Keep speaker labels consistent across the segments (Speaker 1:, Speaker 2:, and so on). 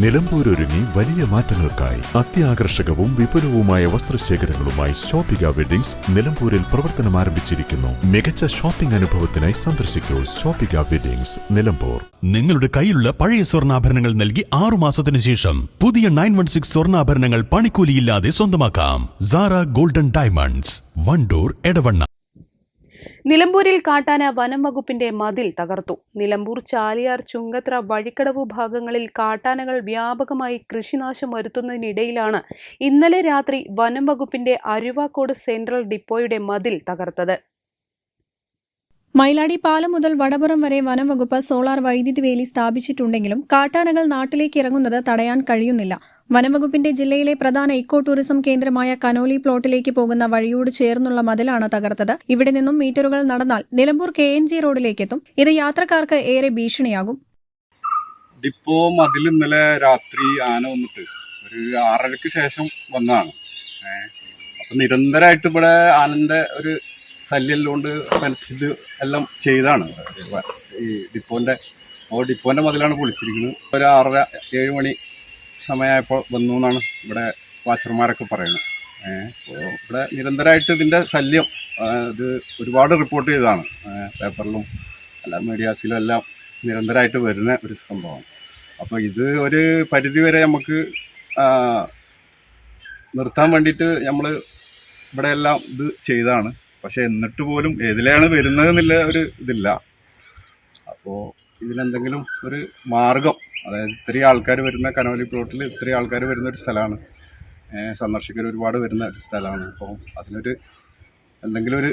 Speaker 1: നിലമ്പൂരൊരുങ്ങി വലിയ മാറ്റങ്ങൾക്കായി അത്യാകർഷകവും വിപുലവുമായ വസ്ത്രശേഖരങ്ങളുമായി ഷോപ്പിക വെഡിങ്സ് നിലമ്പൂരിൽ പ്രവർത്തനം ആരംഭിച്ചിരിക്കുന്നു. മികച്ച ഷോപ്പിംഗ് അനുഭവത്തിനായി സന്ദർശിക്കൂ ഷോപ്പിക വെഡിങ്സ് നിലമ്പൂർ.
Speaker 2: നിങ്ങളുടെ കയ്യിലുള്ള പഴയ സ്വർണാഭരണങ്ങൾ നൽകി ആറു മാസത്തിന് ശേഷം പുതിയ നയൻ വൺ സിക്സ് സ്വർണാഭരണങ്ങൾ പണിക്കൂലിയില്ലാതെ സ്വന്തമാക്കാം. Sara golden diamonds Wandoor Edavanna.
Speaker 3: നിലമ്പൂരിൽ കാട്ടാന വനം വകുപ്പിന്റെ മതിൽ തകർത്തു. നിലമ്പൂർ ചാലിയാർ ചുങ്കത്ര വഴിക്കടവ് ഭാഗങ്ങളിൽ കാട്ടാനകൾ വ്യാപകമായി കൃഷിനാശം വരുത്തുന്നതിനിടയിലാണ് ഇന്നലെ രാത്രി വനം വകുപ്പിന്റെ അരുവാക്കോട് സെൻട്രൽ ഡിപ്പോയുടെ മതിൽ തകർത്തത്.
Speaker 4: മൈലാടി പാലം മുതൽ വടപുറം വരെ വനം വകുപ്പ് സോളാർ വൈദ്യുതി വേലി സ്ഥാപിച്ചിട്ടുണ്ടെങ്കിലും കാട്ടാനകൾ നാട്ടിലേക്ക് ഇറങ്ങുന്നത് തടയാൻ കഴിയുന്നില്ല. വനംവകുപ്പിന്റെ ജില്ലയിലെ പ്രധാന ഇക്കോ ടൂറിസം കേന്ദ്രമായ കനോലി പ്ലോട്ടിലേക്ക് പോകുന്ന വഴിയോട് ചേർന്നുള്ള മതിലാണ് തകർത്തത്. ഇവിടെ നിന്നും മീറ്ററുകൾ നടന്നാൽ നിലമ്പൂർ കെ എൻ ജി റോഡിലേക്കെത്തും. ഇത് യാത്രക്കാർക്ക് ഏറെ ഭീഷണിയാകും.
Speaker 5: ഡിപ്പോ മതിൽ ഇന്നലെ രാത്രി ആന വന്നിട്ട് ഒരു ആറരയ്ക്ക് ശേഷം വന്നതാണ്. അപ്പം നിരന്തരമായിട്ട് ഇവിടെ ആനന്റെ ഒരു ശല്യമുള്ളതുകൊണ്ട് ഇത് എല്ലാം ചെയ്താണ്. ഈ ഡിപ്പോന്റെ അപ്പോൾ ഡിപ്പോന്റെ മതിലാണ് പൊളിച്ചിരിക്കുന്നത്. ഒരു ആറര ഏഴ് മണി സമയമായപ്പോൾ വന്നു എന്നാണ് ഇവിടെ വാച്ചർമാരൊക്കെ പറയുന്നത്. ഇവിടെ നിരന്തരമായിട്ട് ഇതിന്റെ ശല്യം ഇത് ഒരുപാട് റിപ്പോർട്ട് ചെയ്തതാണ്. പേപ്പറിലും അല്ല മീഡിയാസിലും എല്ലാം നിരന്തരമായിട്ട് വരുന്ന ഒരു സംഭവമാണ്. അപ്പോൾ ഇത് ഒരു പരിധി വരെ നമുക്ക് നിർത്താൻ വേണ്ടിയിട്ട് നമ്മൾ ഇവിടെ എല്ലാം ഇത് ചെയ്താണ് പക്ഷേ എന്നിട്ട് പോലും ഏതിലാണ് വരുന്നത് എന്നുള്ള ഒരു ഇതില്ല. അപ്പോൾ ഇതിനെന്തെങ്കിലും ഒരു മാർഗം അതായത് ഇത്രയും ആൾക്കാർ വരുന്ന കനോലി പ്ലോട്ടിൽ ഇത്രയും ആൾക്കാർ വരുന്ന ഒരു സ്ഥലമാണ്. സന്ദർശകർ ഒരുപാട് വരുന്ന ഒരു സ്ഥലമാണ്. അപ്പോൾ അതിനൊരു എന്തെങ്കിലും ഒരു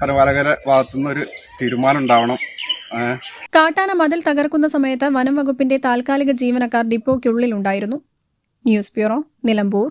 Speaker 5: പരപാലകര ഭാഗത്തുനിന്ന് ഒരു തീരുമാനം ഉണ്ടാവണം.
Speaker 4: കാട്ടാന മതിൽ തകർക്കുന്ന സമയത്ത് വനം വകുപ്പിന്റെ താൽക്കാലിക ജീവനക്കാർ ഡിപ്പോയ്ക്കുള്ളിലുണ്ടായിരുന്നു ന്യൂസ് ബ്യൂറോ നിലമ്പൂർ.